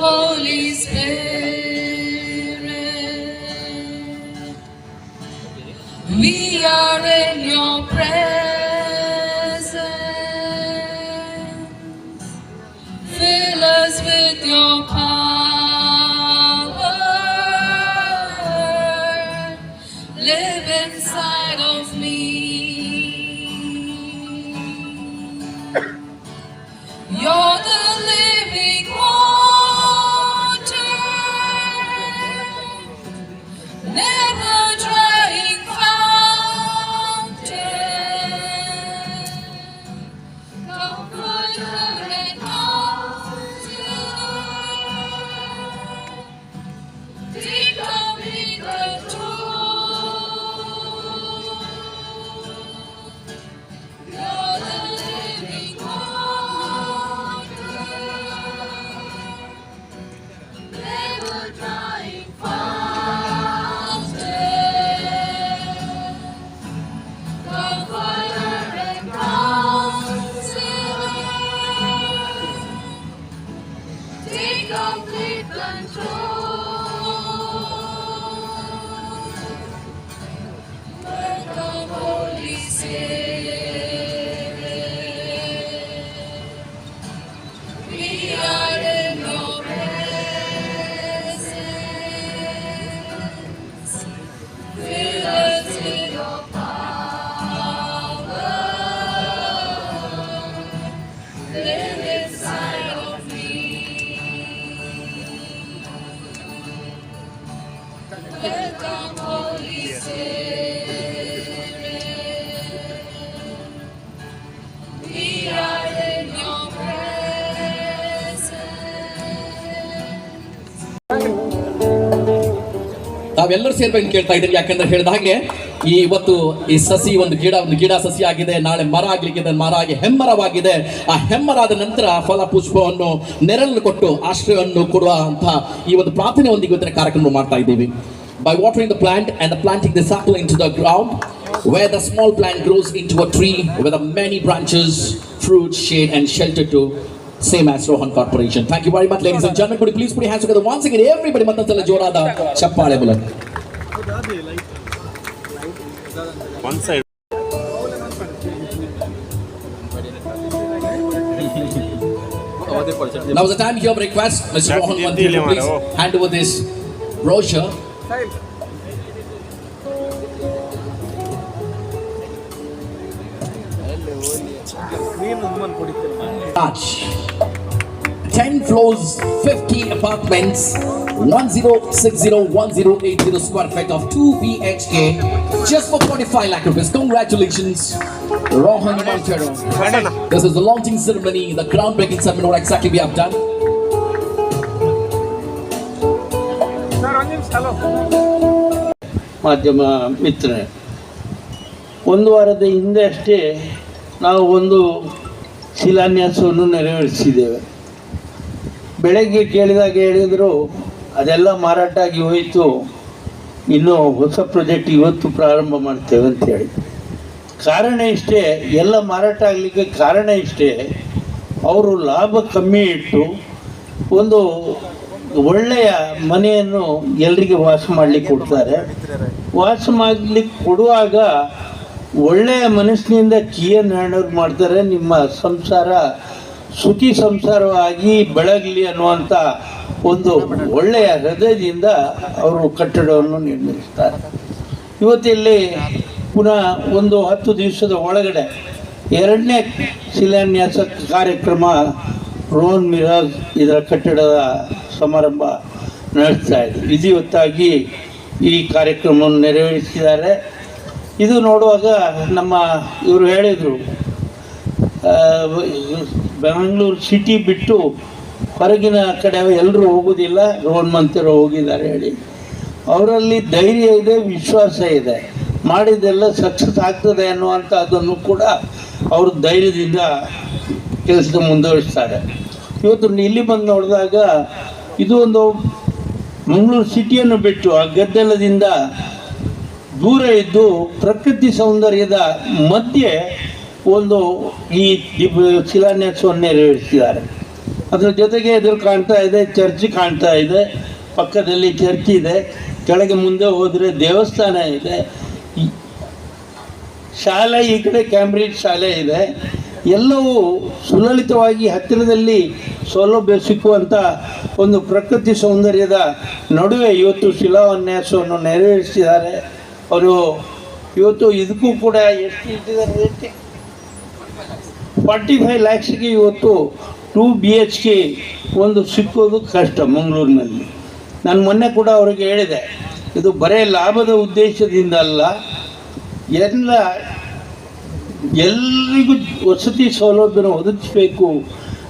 Holy Spirit. ತಾವೆಲ್ಲರೂ ಸೇರ್ಬೇಕು ಕೇಳ್ತಾ ಇದ್ದೀರಿ ಯಾಕಂದ್ರೆ ಹೇಳಿದ ಹಾಗೆ, ಈ ಇವತ್ತು ಈ ಸಸಿ ಒಂದು ಗಿಡ ಒಂದು ಗಿಡ ಸಸಿ ಆಗಿದೆ. ನಾಳೆ ಮರ ಆಗ್ಲಿಕ್ಕಿದೆ. ಮರ ಆಗಿ ಹೆಮ್ಮರವಾಗಿದೆ. ಆ ಹೆಮ್ಮರಾದ ನಂತರ ಫಲ ಪುಷ್ಪವನ್ನು ನೆರಳು ಕೊಟ್ಟು ಆಶ್ರಯವನ್ನು ಕೊಡುವ ಅಂತ ಈ ಒಂದು ಪ್ರಾರ್ಥನೆ ಒಂದಿಗೆ ಇವತ್ತಿನ ಕಾರ್ಯಕ್ರಮ ಮಾಡ್ತಾ ಇದ್ದೀವಿ. By watering the plant and planting ಸಾಕಲ್ into the ground where the the small plant grows into a tree with the many branches fruit shade and shelter to same as Rohan Corporation. Thank you very much, ladies and gentlemen. Could you please put your hands together once again? Everybody, Matatala Jorada, Chappale Bulan. One side. Now is the time your request, Mr. Rohan, please oh. hand over this brochure 10 floors, 50 apartments, 1060-1080 square feet of 2 BHK, just for 45 lakh rupees. Congratulations, Rohan Montero. This is the launching ceremony, the groundbreaking ceremony, what exactly we have done. ಮಾಧ್ಯಮ ಮಿತ್ರರೇ ಒಂದು ವಾರದ ಹಿಂದೆ ಅಷ್ಟೇ ನಾವು ಒಂದು ಶಿಲಾನ್ಯಾಸವನ್ನು ನೆರವೇರಿಸಿದ್ದೇವೆ. ಬೆಳಗ್ಗೆ ಕೇಳಿದಾಗ ಹೇಳಿದರು, ಅದೆಲ್ಲ ಮಾರಾಟ ಆಗಿ ಹೋಯಿತು, ಇನ್ನು ಹೊಸ ಪ್ರಾಜೆಕ್ಟ್ ಇವತ್ತು ಪ್ರಾರಂಭ ಮಾಡ್ತೇವೆ ಅಂತ ಹೇಳಿ ಕಾರಣ ಇಷ್ಟೇ, ಎಲ್ಲ ಮಾರಾಟ ಆಗಲಿಕ್ಕೆ ಕಾರಣ ಇಷ್ಟೇ, ಅವರು ಲಾಭ ಕಮ್ಮಿ ಇಟ್ಟು ಒಂದು ಒಳ್ಳೆಯ ಮನೆಯನ್ನು ಎಲ್ರಿಗೆ ವಾಸ ಮಾಡಲಿಕ್ಕೆ ಕೊಡ್ತಾರೆ. ವಾಸ ಮಾಡಲಿಕ್ಕೆ ಕೊಡುವಾಗ ಒಳ್ಳೆಯ ಮನಸ್ಸಿನಿಂದ ಕೀಯನ್ನು ಹ್ಯಾಂಡ್ ಮಾಡ್ತಾರೆ. ನಿಮ್ಮ ಸಂಸಾರ ಸುಖಿ ಸಂಸಾರವಾಗಿ ಬೆಳಗಲಿ ಅನ್ನುವಂಥ ಒಂದು ಒಳ್ಳೆಯ ಹೃದಯದಿಂದ ಅವರು ಕಟ್ಟಡವನ್ನು ನಿರ್ಮಿಸ್ತಾರೆ. ಇವತ್ತಿಲ್ಲಿ ಪುನಃ ಒಂದು ಹತ್ತು ದಿವಸದ ಒಳಗಡೆ ಎರಡನೇ ಶಿಲಾನ್ಯಾಸ ಕಾರ್ಯಕ್ರಮ ರೋನ್ ಮಿರಾಜ್ ಇದರ ಕಟ್ಟಡದ ಸಮಾರಂಭ ನಡೆಸ್ತಾ ಇದೆ ವಿಧಿವತ್ತಾಗಿ ಈ ಕಾರ್ಯಕ್ರಮವನ್ನು ನೆರವೇರಿಸಿದ್ದಾರೆ. ಇದು ನೋಡುವಾಗ ನಮ್ಮ ಇವರು ಹೇಳಿದರು ಬೆಂಗಳೂರು ಸಿಟಿ ಬಿಟ್ಟು ಹೊರಗಿನ ಕಡೆ ಎಲ್ಲರೂ ಹೋಗೋದಿಲ್ಲ ರೋಹನ್ ಮಂತ್ರಿ ಹೋಗಿದ್ದಾರೆ ಹೇಳಿ. ಅವರಲ್ಲಿ ಧೈರ್ಯ ಇದೆ, ವಿಶ್ವಾಸ ಇದೆ. ಮಾಡಿದ್ದೆಲ್ಲ ಸಕ್ಸಸ್ ಆಗ್ತದೆ ಅನ್ನುವಂಥದ್ದನ್ನು ಕೂಡ ಅವರು ಧೈರ್ಯದಿಂದ ಕೆಲಸದ ಮುಂದುವರಿಸ್ತಾರೆ. ಇವತ್ತು ಇಲ್ಲಿ ಬಂದು ನೋಡಿದಾಗ ಇದು ಒಂದು ಮಂಗಳೂರು ಸಿಟಿಯನ್ನು ಬಿಟ್ಟು ಆ ಗದ್ದಲದಿಂದ ದೂರ ಇದ್ದು ಪ್ರಕೃತಿ ಸೌಂದರ್ಯದ ಮಧ್ಯೆ ಒಂದು ಈ ಶಿಲಾನ್ಯಾಸವನ್ನು ನೆರವೇರಿಸಿದ್ದಾರೆ ಅದರ ಜೊತೆಗೆ ಎದುರು ಕಾಣ್ತಾ ಇದೆ, ಚರ್ಚ್ ಕಾಣ್ತಾ ಇದೆ, ಪಕ್ಕದಲ್ಲಿ ಚರ್ಚ್ ಇದೆ, ಕೆಳಗೆ ಮುಂದೆ ಹೋದರೆ ದೇವಸ್ಥಾನ ಇದೆ. ಶಾಲೆ ಈ ಕಡೆ ಕ್ಯಾಂಬ್ರಿಡ್ಜ್ ಶಾಲೆ ಇದೆ. ಎಲ್ಲವೂ ಸುಲಲಿತವಾಗಿ ಹತ್ತಿರದಲ್ಲಿ ಸೌಲಭ್ಯ ಸಿಕ್ಕುವಂಥ ಒಂದು ಪ್ರಕೃತಿ ಸೌಂದರ್ಯದ ನಡುವೆ ಇವತ್ತು ಶಿಲಾನ್ಯಾಸವನ್ನು ನೆರವೇರಿಸಿದ್ದಾರೆ. ಅವರು ಇವತ್ತು ಇದಕ್ಕೂ ಕೂಡ ಎಷ್ಟು ಇಟ್ಟಿದ್ದಾರೆ ರೇಟ್ ಫಾರ್ಟಿ ಫೈವ್ ಲ್ಯಾಕ್ಸ್ಗೆ ಇವತ್ತು ಟೂ ಬಿ ಎಚ್ ಕೆ ಒಂದು ಸಿಕ್ಕೋದು ಕಷ್ಟ ಮಂಗಳೂರಿನಲ್ಲಿ. ನಾನು ಮೊನ್ನೆ ಕೂಡ ಅವರಿಗೆ ಹೇಳಿದೆ, ಇದು ಬರೇ ಲಾಭದ ಉದ್ದೇಶದಿಂದ ಅಲ್ಲ, ಎಲ್ಲ ಎಲ್ರಿಗೂ ವಸತಿ ಸೌಲಭ್ಯನ ಒದಗಿಸಬೇಕು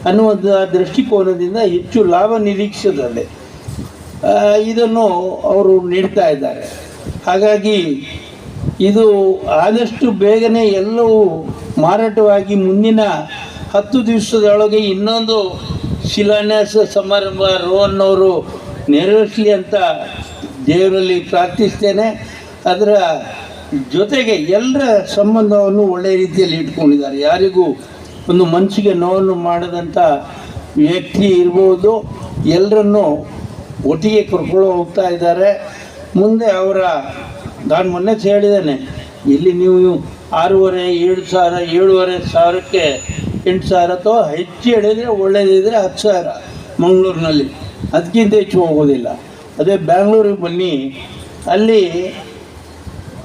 ಅನ್ನುವಂಥ ದೃಷ್ಟಿಕೋನದಿಂದ ಹೆಚ್ಚು ಲಾಭ ನಿರೀಕ್ಷಿಸದಲ್ಲಿ ಇದನ್ನು ಅವರು ನೀಡ್ತಾ ಇದ್ದಾರೆ. ಹಾಗಾಗಿ ಇದು ಆದಷ್ಟು ಬೇಗನೆ ಎಲ್ಲವೂ ಮಾರಾಟವಾಗಿ ಮುಂದಿನ ಹತ್ತು ದಿವಸದೊಳಗೆ ಇನ್ನೊಂದು ಶಿಲಾನ್ಯಾಸ ಸಮಾರಂಭ ರೋಹನ್ ನೆರವೇರಿಸಲಿ ಅಂತ ದೇವರಲ್ಲಿ ಪ್ರಾರ್ಥಿಸ್ತೇನೆ. ಅದರ ಜೊತೆಗೆ ಎಲ್ಲರ ಸಂಬಂಧವನ್ನು ಒಳ್ಳೆಯ ರೀತಿಯಲ್ಲಿ ಇಟ್ಕೊಂಡಿದ್ದಾರೆ ಯಾರಿಗೂ ಒಂದು ಮನಸ್ಸಿಗೆ ನೋವನ್ನು ಮಾಡದಂಥ ವ್ಯಕ್ತಿ ಇರ್ಬೋದು. ಎಲ್ಲರನ್ನು ಒಟ್ಟಿಗೆ ಕರ್ಕೊಂಡು ಹೋಗ್ತಾ ಇದ್ದಾರೆ. ಮುಂದೆ ಅವರ, ನಾನು ಮೊನ್ನೆ ಹೇಳಿದ್ದೇನೆ, ಇಲ್ಲಿ ನೀವು ಆರೂವರೆ, ಏಳು ಸಾವಿರ, ಏಳುವರೆ ಸಾವಿರಕ್ಕೆ ಎಂಟು ಸಾವಿರ ಅಥವಾ ಹೆಚ್ಚು ಹೇಳಿದರೆ ಒಳ್ಳೆಯದಿದ್ದರೆ ಹತ್ತು ಸಾವಿರ ಮಂಗಳೂರಿನಲ್ಲಿ. ಅದಕ್ಕಿಂತ ಹೆಚ್ಚು ಹೋಗೋದಿಲ್ಲ. ಅದೇ ಬ್ಯಾಂಗ್ಳೂರಿಗೆ ಬನ್ನಿ, ಅಲ್ಲಿ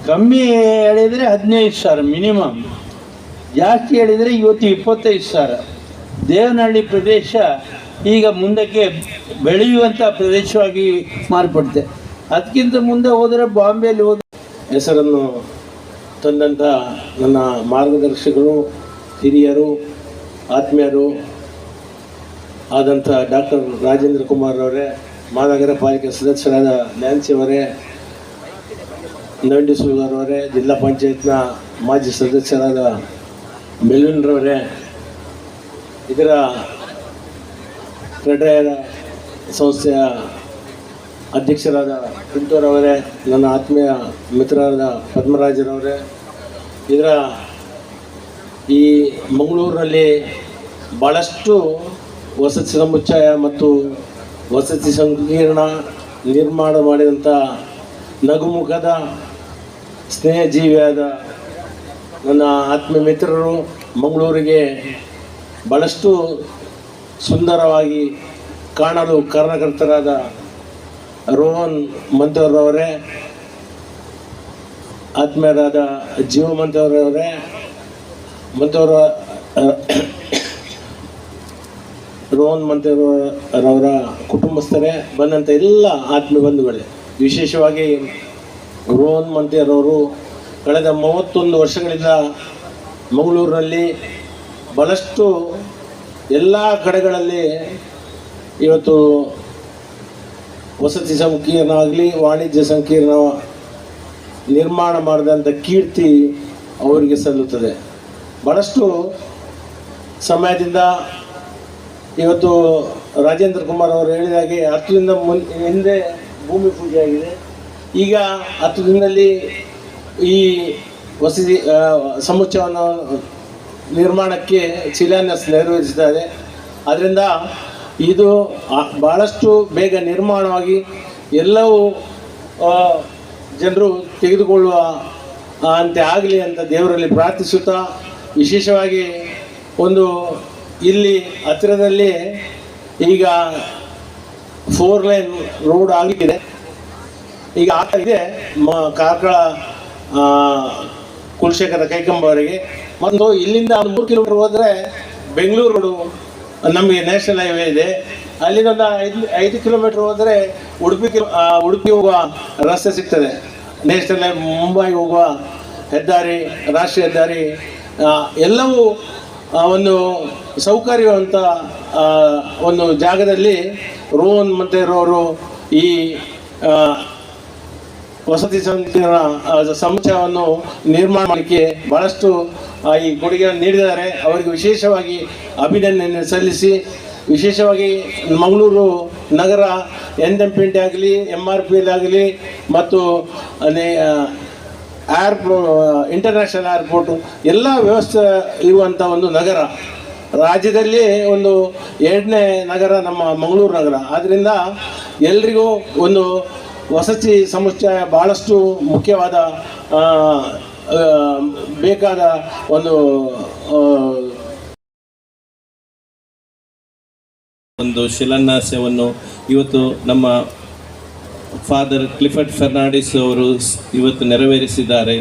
ಕಮ್ಮಿ ಹೇಳಿದರೆ ಹದಿನೈದು ಸಾವಿರ ಮಿನಿಮಮ್. ಜಾಸ್ತಿ ಹೇಳಿದರೆ ಇವತ್ತು ಇಪ್ಪತ್ತೈದು ಸಾವಿರ. ದೇವನಹಳ್ಳಿ ಪ್ರದೇಶ ಈಗ ಮುಂದಕ್ಕೆ ಬೆಳೆಯುವಂಥ ಪ್ರದೇಶವಾಗಿ ಮಾರ್ಪಡುತ್ತೆ. ಅದಕ್ಕಿಂತ ಮುಂದೆ ಹೋದರೆ ಬಾಂಬೆಯಲ್ಲಿ ಹೋದ ಹೆಸರನ್ನು ತಂದಂಥ ನನ್ನ ಮಾರ್ಗದರ್ಶಕರು ಹಿರಿಯರು, ಆತ್ಮೀಯರು ಆದಂಥ ಡಾಕ್ಟರ್ ರಾಜೇಂದ್ರ ಕುಮಾರ್ ಅವರೇ, ಮಹಾನಗರ ಪಾಲಿಕೆ ಸದಸ್ಯರಾದ ನ್ಯಾನ್ಸಿ ಅವರೇ ನವಂಡಿ ಸುಲ್ಗಾರ್ ಅವರೇ, ಜಿಲ್ಲಾ ಪಂಚಾಯತ್ನ ಮಾಜಿ ಸದಸ್ಯರಾದ ಮೆಲ್ವಿನ್ರವರೇ ಇದರ ಕ್ರೀಡೆಯ ಸಂಸ್ಥೆಯ ಅಧ್ಯಕ್ಷರಾದ ಕುಂತೂರವರೇ, ನನ್ನ ಆತ್ಮೀಯ ಮಿತ್ರರಾದ ಪದ್ಮರಾಜರವರೇ, ಇದರ ಈ ಮಂಗಳೂರಿನಲ್ಲಿ ಭಾಳಷ್ಟು ವಸತಿ ಸಮುಚ್ಚಯ ಮತ್ತು ವಸತಿ ಸಂಕೀರ್ಣ ನಿರ್ಮಾಣ ಮಾಡಿದಂಥ ನಗುಮುಖದ ಸ್ನೇಹಜೀವಿಯಾದ ನನ್ನ ಆತ್ಮೀಯ ಮಿತ್ರರು ಮಂಗಳೂರಿಗೆ ಭಾಳಷ್ಟು ಸುಂದರವಾಗಿ ಕಾಣಲು ಕಾರಣಕರ್ತರಾದ ರೋಹನ್ ಮಂತವರವರೇ ಆತ್ಮೀಯರಾದ ಜೀವ ಮಂತೋರವರೇ ಮಂತವರ ರೋಹನ್ ಮಂತವರವರ ಕುಟುಂಬಸ್ಥರೇ, ಬಂದಂಥ ಎಲ್ಲ ಆತ್ಮೀಯ ಬಂಧುಗಳೇ, ವಿಶೇಷವಾಗಿ ರೋಹನ್ ಮಂತೇರವರು ಕಳೆದ ಮೂವತ್ತೊಂದು ವರ್ಷಗಳಿಂದ ಮಂಗಳೂರಿನಲ್ಲಿ ಭಾಳಷ್ಟು ಎಲ್ಲ ಕಡೆಗಳಲ್ಲಿ ಇವತ್ತು ವಸತಿ ಸಂಕೀರ್ಣ ಆಗಲಿ ವಾಣಿಜ್ಯ ಸಂಕೀರ್ಣ ನಿರ್ಮಾಣ ಮಾಡಿದಂಥ ಕೀರ್ತಿ ಅವರಿಗೆ ಸಲ್ಲುತ್ತದೆ. ಭಾಳಷ್ಟು ಸಮಯದಿಂದ ಇವತ್ತು ರಾಜೇಂದ್ರ ಕುಮಾರ್ ಅವರು ಹೇಳಿದ ಹಾಗೆ ಹತ್ತರಿಂದ ಮುನ್, ಹಿಂದೆ ಭೂಮಿ ಪೂಜೆ ಆಗಿದೆ. ಈಗ ಹತ್ತು ದಿನದಲ್ಲಿ ಈ ವಸತಿ ಸಮುಚ್ಚವನ್ನು ನಿರ್ಮಾಣಕ್ಕೆ ಶಿಲಾನ್ಯಾಸ ನೆರವೇರಿಸಿದ್ದಾರೆ. ಅದರಿಂದ ಇದು ಬಹಳಷ್ಟು ಬೇಗ ನಿರ್ಮಾಣವಾಗಿ ಎಲ್ಲವೂ ಜನರು ತೆಗೆದುಕೊಳ್ಳುವ ಅಂತೆ ಆಗಲಿ ಅಂತ ದೇವರಲ್ಲಿ ಪ್ರಾರ್ಥಿಸುತ್ತಾ, ವಿಶೇಷವಾಗಿ ಒಂದು ಇಲ್ಲಿ ಹತ್ತಿರದಲ್ಲಿ ಈಗ ಫೋರ್ ಲೈನ್ ರೋಡ್ ಆಗಿದೆ. ಈಗ ಆಗ್ತಾ ಇದೆ, ಮ, ಕಾರ್ಕಳ ಕುಲಶೇಖರ ಕೈಕಂಬವರಿಗೆ ಮತ್ತು ಇಲ್ಲಿಂದ ಮೂರು ಕಿಲೋಮೀಟರ್ ಹೋದರೆ ಬೆಂಗಳೂರು ರೋಡು ನಮಗೆ ನ್ಯಾಷನಲ್ ಹೈವೇ ಇದೆ. ಅಲ್ಲಿಂದ ಐದು ಐದು ಕಿಲೋಮೀಟರ್ ಹೋದರೆ ಉಡುಪಿ ಉಡುಪಿ ಹೋಗುವ ರಸ್ತೆ ಸಿಗ್ತದೆ. ನ್ಯಾಷನಲ್ ಮುಂಬೈ ಹೋಗುವ ಹೆದ್ದಾರಿ ರಾಷ್ಟ್ರೀಯ ಹೆದ್ದಾರಿ ಎಲ್ಲವೂ ಒಂದು ಸೌಕರ್ಯವಂತ ಒಂದು ಜಾಗದಲ್ಲಿ ರೋನ್ ಮತ್ತು ಇರೋರು ಈ ವಸತಿ ಸಂಕೀರ್ಣ ಆ, ಸಮುಚ್ಚಯವನ್ನು ನಿರ್ಮಾಣ ಮಾಡಲಿಕ್ಕೆ ಬಹಳಷ್ಟು ಆ, ಈ ಕೊಡುಗೆಯನ್ನು ನೀಡಿದ್ದಾರೆ. ಅವರಿಗೆ ವಿಶೇಷವಾಗಿ ಅಭಿನಂದನೆ ಸಲ್ಲಿಸಿ, ವಿಶೇಷವಾಗಿ ಮಂಗಳೂರು ನಗರ ಎನ್ ಎಂ ಪಿ ಆಗಲಿ ಎಂ ಆರ್ ಪಿ ಆಗಲಿ ಮತ್ತು ಏರ್ಪೋ ಇಂಟರ್ನ್ಯಾಷನಲ್ ಏರ್ಪೋರ್ಟ್ ಎಲ್ಲ ವ್ಯವಸ್ಥೆ ಇರುವಂಥ ಒಂದು ನಗರ. ರಾಜ್ಯದಲ್ಲಿ ಒಂದು ಎರಡನೇ ನಗರ ನಮ್ಮ ಮಂಗಳೂರು ನಗರ. ಆದ್ದರಿಂದ ಎಲ್ರಿಗೂ ಒಂದು ವಸತಿ ಸಮುಚ್ಚಯ ಭಾಳಷ್ಟು ಮುಖ್ಯವಾದ ಬೇಕಾದ ಒಂದು ಒಂದು ಶಿಲಾನ್ಯಾಸವನ್ನು ಇವತ್ತು ನಮ್ಮ ಫಾದರ್ ಕ್ಲಿಫರ್ಡ್ ಫರ್ನಾಂಡಿಸ್ ಅವರು ಇವತ್ತು ನೆರವೇರಿಸಿದ್ದಾರೆ.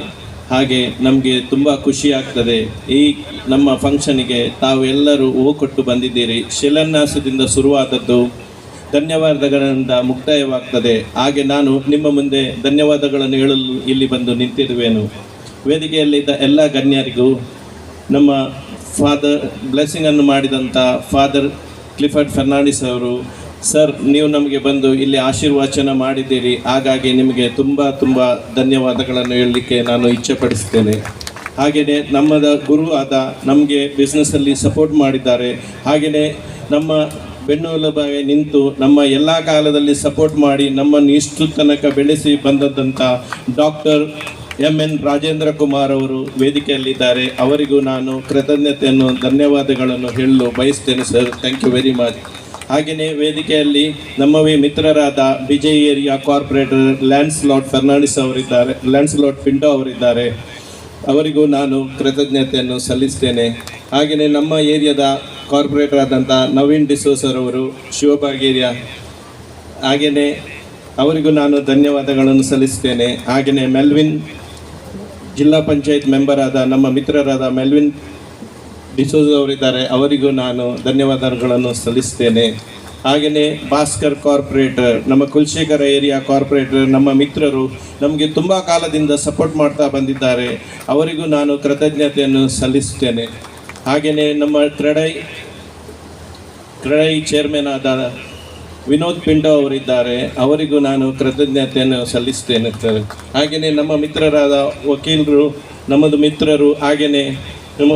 ಹಾಗೆ ನಮಗೆ ತುಂಬ ಖುಷಿ ಆಗ್ತದೆ. ಈ ನಮ್ಮ ಫಂಕ್ಷನಿಗೆ ತಾವೆಲ್ಲರೂ ಹೂ ಕೊಟ್ಟು ಬಂದಿದ್ದೀರಿ. ಶಿಲಾನ್ಯಾಸದಿಂದ ಶುರುವಾದದ್ದು ಧನ್ಯವಾದಗಳಿಂದ ಮುಕ್ತಾಯವಾಗ್ತದೆ. ಹಾಗೆ ನಾನು ನಿಮ್ಮ ಮುಂದೆ ಧನ್ಯವಾದಗಳನ್ನು ಹೇಳಲು ಇಲ್ಲಿ ಬಂದು ನಿಂತಿರುವೆನು. ವೇದಿಕೆಯಲ್ಲಿದ್ದ ಎಲ್ಲ ಗಣ್ಯರಿಗೂ ನಮ್ಮ ಫಾದರ್ ಬ್ಲೆಸ್ಸಿಂಗನ್ನು ಮಾಡಿದಂಥ ಫಾದರ್ ಕ್ಲಿಫರ್ಡ್ ಫರ್ನಾಂಡಿಸ್ ಅವರು ಸರ್ ನೀವು ನಮಗೆ ಬಂದು ಇಲ್ಲಿ ಆಶೀರ್ವಚನ ಮಾಡಿದ್ದೀರಿ. ಹಾಗಾಗಿ ನಿಮಗೆ ತುಂಬ ತುಂಬ ಧನ್ಯವಾದಗಳನ್ನು ಹೇಳಲಿಕ್ಕೆ ನಾನು ಇಚ್ಛೆಪಡಿಸ್ತೇನೆ ಹಾಗೆಯೇ ನಮ್ಮದ ಗುರು ಆದ ನಮಗೆ ಬಿಸ್ನೆಸ್ಸಲ್ಲಿ ಸಪೋರ್ಟ್ ಮಾಡಿದ್ದಾರೆ. ಹಾಗೆಯೇ ನಮ್ಮ ಬೆನ್ನೆಲುಬಾಗಿ ನಿಂತು ನಮ್ಮ ಎಲ್ಲ ಕಾಲದಲ್ಲಿ ಸಪೋರ್ಟ್ ಮಾಡಿ ನಮ್ಮನ್ನು ಇಷ್ಟು ತನಕ ಬೆಳೆಸಿ ಬಂದದ್ದಂಥ doctor M N Rajendra Kumar ಅವರು ವೇದಿಕೆಯಲ್ಲಿದ್ದಾರೆ. ಅವರಿಗೂ ನಾನು ಕೃತಜ್ಞತೆಯನ್ನು, ಧನ್ಯವಾದಗಳನ್ನು ಹೇಳಲು ಬಯಸ್ತೇನೆ sir. Thank you very much ಹಾಗೆಯೇ ವೇದಿಕೆಯಲ್ಲಿ ನಮ್ಮವೇ ಮಿತ್ರರಾದ Bejai area corporator Lancelot Fernandes ಅವರಿದ್ದಾರೆ ಲ್ಯಾನ್ಸ್ ಲಾಟ್ ಫಿಂಡೋ ಅವರಿದ್ದಾರೆ. ಅವರಿಗೂ ನಾನು ಕೃತಜ್ಞತೆಯನ್ನು ಸಲ್ಲಿಸ್ತೇನೆ. ಹಾಗೆಯೇ ನಮ್ಮ ಏರಿಯಾದ ಕಾರ್ಪೊರೇಟರ್ ಆದಂಥ ನವೀನ್ ಡಿಸೋಸರ್ ಅವರು ಶಿವಬಾಗ್ ಏರಿಯಾ ಹಾಗೆಯೇ ಅವರಿಗೂ ನಾನು ಧನ್ಯವಾದಗಳನ್ನು ಸಲ್ಲಿಸ್ತೇನೆ. ಹಾಗೆಯೇ ಮೆಲ್ವಿನ್ ಜಿಲ್ಲಾ ಪಂಚಾಯತ್ ಮೆಂಬರ್ ಆದ ನಮ್ಮ ಮಿತ್ರರಾದ ಮೆಲ್ವಿನ್ ಡಿಸೋಜ್ ಅವರಿದ್ದಾರೆ. ಅವರಿಗೂ ನಾನು ಧನ್ಯವಾದಗಳನ್ನು ಸಲ್ಲಿಸ್ತೇನೆ. ಹಾಗೆಯೇ ಭಾಸ್ಕರ್ ಕಾರ್ಪೊರೇಟರ್, ನಮ್ಮ ಕುಲಶೇಖರ ಏರಿಯಾ ಕಾರ್ಪೊರೇಟರ್, ನಮ್ಮ ಮಿತ್ರರು ನಮಗೆ ತುಂಬ ಕಾಲದಿಂದ ಸಪೋರ್ಟ್ ಮಾಡ್ತಾ ಬಂದಿದ್ದಾರೆ. ಅವರಿಗೂ ನಾನು ಕೃತಜ್ಞತೆಯನ್ನು ಸಲ್ಲಿಸುತ್ತೇನೆ ಹಾಗೆಯೇ ನಮ್ಮ ಕ್ರೆಡೈ ಕ್ರೆಡೈ ಚೇರ್ಮನ್ ಆದ ವಿನೋದ್ ಪಿಂಡೋ ಅವರಿದ್ದಾರೆ. ಅವರಿಗೂ ನಾನು ಕೃತಜ್ಞತೆಯನ್ನು ಸಲ್ಲಿಸ್ತೇನೆ ಸರ್. ಹಾಗೆಯೇ ನಮ್ಮ ಮಿತ್ರರಾದ ವಕೀಲರು, ನಮ್ಮದು ಮಿತ್ರರು, ಹಾಗೆಯೇ ನಮ್ಮ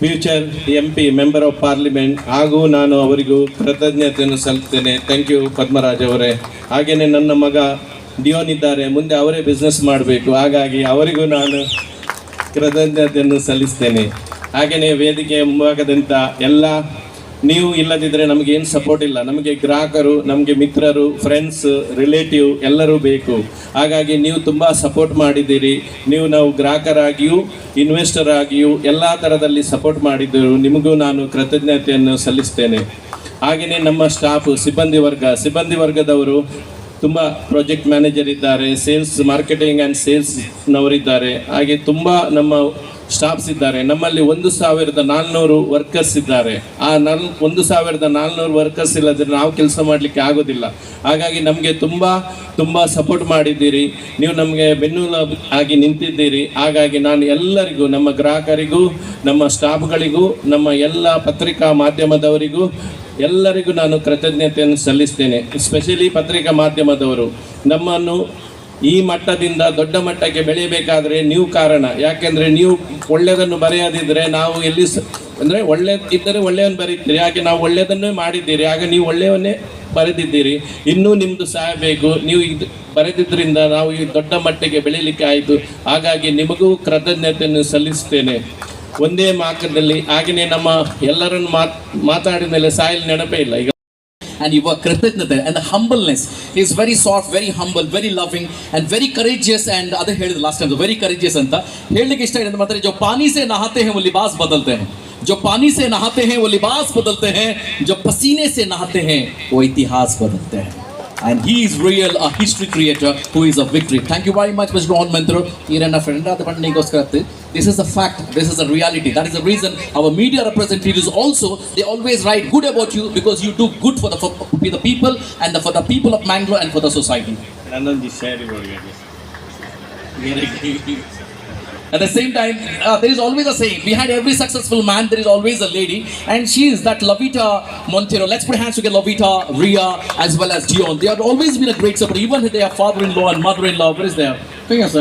future M P, member of parliament, ಹಾಗೂ ನಾನು ಅವರಿಗೂ ಕೃತಜ್ಞತೆಯನ್ನು ಸಲ್ಲಿಸ್ತೇನೆ ಥ್ಯಾಂಕ್ ಯು ಪದ್ಮರಾಜ್ ಅವರೇ. ಹಾಗೆಯೇ ನನ್ನ ಮಗ ಡಿಯೋನ್ ಇದ್ದಾರೆ. ಮುಂದೆ ಅವರೇ ಬಿಸ್ನೆಸ್ ಮಾಡಬೇಕು. ಹಾಗಾಗಿ ಅವರಿಗೂ ನಾನು ಕೃತಜ್ಞತೆಯನ್ನು ಸಲ್ಲಿಸ್ತೇನೆ ಹಾಗೆಯೇ ವೇದಿಕೆಯ ಮುಂಭಾಗದಂಥ ಎಲ್ಲ ನೀವು ಇಲ್ಲದಿದ್ದರೆ ಏನು ಸಪೋರ್ಟ್ ಇಲ್ಲ. ನಮಗೆ ಗ್ರಾಹಕರು, ನಮಗೆ ಮಿತ್ರರು ಫ್ರೆಂಡ್ಸ್ ರಿಲೇಟಿವ್ ಎಲ್ಲರೂ ಬೇಕು. ಹಾಗಾಗಿ ನೀವು ತುಂಬ ಸಪೋರ್ಟ್ ಮಾಡಿದ್ದೀರಿ. ನೀವು ನಾವು ಗ್ರಾಹಕರಾಗಿಯೂ ಇನ್ವೆಸ್ಟರ್ ಆಗಿಯೂ ಎಲ್ಲ ಥರದಲ್ಲಿ ಸಪೋರ್ಟ್ ಮಾಡಿದ್ದರು. ನಿಮಗೂ ನಾನು ಕೃತಜ್ಞತೆಯನ್ನು ಸಲ್ಲಿಸ್ತೇನೆ. ಹಾಗೆಯೇ ನಮ್ಮ ಸ್ಟಾಫ್ ಸಿಬ್ಬಂದಿ ವರ್ಗ. ಸಿಬ್ಬಂದಿ ವರ್ಗದವರು ತುಂಬ ಪ್ರಾಜೆಕ್ಟ್ ಮ್ಯಾನೇಜರ್ ಇದ್ದಾರೆ. ಸೇಲ್ಸ್ ಮಾರ್ಕೆಟಿಂಗ್ ಆ್ಯಂಡ್ ಸೇಲ್ಸ್ನವರಿದ್ದಾರೆ ಹಾಗೆ ತುಂಬ ನಮ್ಮ ಸ್ಟಾಫ್ಸ್ ಇದ್ದಾರೆ. ನಮ್ಮಲ್ಲಿ ಒಂದು ಸಾವಿರದ ನಾಲ್ನೂರು ವರ್ಕರ್ಸ್ ಇದ್ದಾರೆ. ಆ ನಲ್, ಒಂದು ಸಾವಿರದ ನಾಲ್ನೂರು ವರ್ಕರ್ಸ್ ಇಲ್ಲದ್ರೆ ನಾವು ಕೆಲಸ ಮಾಡಲಿಕ್ಕೆ ಆಗೋದಿಲ್ಲ. ಹಾಗಾಗಿ ನಮಗೆ ತುಂಬ ತುಂಬ ಸಪೋರ್ಟ್ ಮಾಡಿದ್ದೀರಿ. ನೀವು ನಮಗೆ ಬೆನ್ನು ಆಗಿ ನಿಂತಿದ್ದೀರಿ. ಹಾಗಾಗಿ ನಾನು ಎಲ್ಲರಿಗೂ, ನಮ್ಮ ಗ್ರಾಹಕರಿಗೂ, ನಮ್ಮ ಸ್ಟಾಫ್ಗಳಿಗೂ, ನಮ್ಮ ಎಲ್ಲ ಪತ್ರಿಕಾ ಮಾಧ್ಯಮದವರಿಗೂ ಎಲ್ಲರಿಗೂ ನಾನು ಕೃತಜ್ಞತೆಯನ್ನು ಸಲ್ಲಿಸ್ತೇನೆ. ಎಸ್ಪೆಷಲಿ ಪತ್ರಿಕಾ ಮಾಧ್ಯಮದವರು. ನಮ್ಮನ್ನು ಈ ಮಟ್ಟದಿಂದ ದೊಡ್ಡ ಮಟ್ಟಕ್ಕೆ ಬೆಳೆಯಬೇಕಾದ್ರೆ ನೀವು ಕಾರಣ. ಯಾಕೆಂದ್ರೆ ನೀವು ಒಳ್ಳೆಯದನ್ನು ಬರೆಯದಿದ್ದರೆ ನಾವು ಎಲ್ಲಿ ಸ, ಅಂದರೆ ಒಳ್ಳೆ ಇದ್ದರೆ ಒಳ್ಳೆಯವನ್ನು ಬರೀತೀರಿ, ಹಾಗೆ ನಾವು ಒಳ್ಳೆಯದನ್ನೇ ಮಾಡಿದ್ದೀರಿ ಆಗ ನೀವು ಒಳ್ಳೆಯವನ್ನೇ ಬರೆದಿದ್ದೀರಿ. ಇನ್ನೂ ನಿಮ್ಮದು ಸಹಾಯ ಬೇಕು. ನೀವು ಇದು ಬರೆದಿದ್ದರಿಂದ ನಾವು ಈ ದೊಡ್ಡ ಮಟ್ಟಿಗೆ ಬೆಳೀಲಿಕ್ಕೆ ಆಯಿತು. ಹಾಗಾಗಿ ನಿಮಗೂ ಕೃತಜ್ಞತೆಯನ್ನು ಸಲ್ಲಿಸ್ತೇನೆ. ಒಂದೇ ಮಾರ್ಗದಲ್ಲಿ ಹಾಗೆಯೇ ನಮ್ಮ ಎಲ್ಲರನ್ನು ಮಾತ್ ಮಾತಾಡಿದ ಮೇಲೆ ಸಾಯಲ್ ನೆನಪೇ ಇಲ್ಲ. ಈಗ and your krititnate and the humbleness he is very soft very humble very loving and very courageous and other ಹೇಳಿದ ಲಾಸ್ಟ್ ಟೈಮ್ ವೆರಿ courageous ಅಂತ ಹೇಳಲಿಕ್ಕೆ ಇಷ್ಟ ಇದೆ ಮಾತ್ರ जो पानी से नहाते हैं वो लिबास बदलते हैं जो पानी से नहाते हैं वो लिबास बदलते हैं जो पसीने से नहाते हैं वो इतिहास बदलते हैं and he is real a history creator who is a victory. Thank you very much, Mr. Ron Mentor. Here This is a fact. This is a reality. That is the reason our media representatives also they always write good about you because you do good for the for, the people and the, for the people of Mangalore and for the society. At the same time, uh, there is always a saying. Behind every successful man, there is always a lady, and she is that Lavita Montero. Let's put hands together, Lavita, Ria, as well as Dion. They have always been a great support. Even their father-in-law and mother-in-law, where is there? Bring us, sir.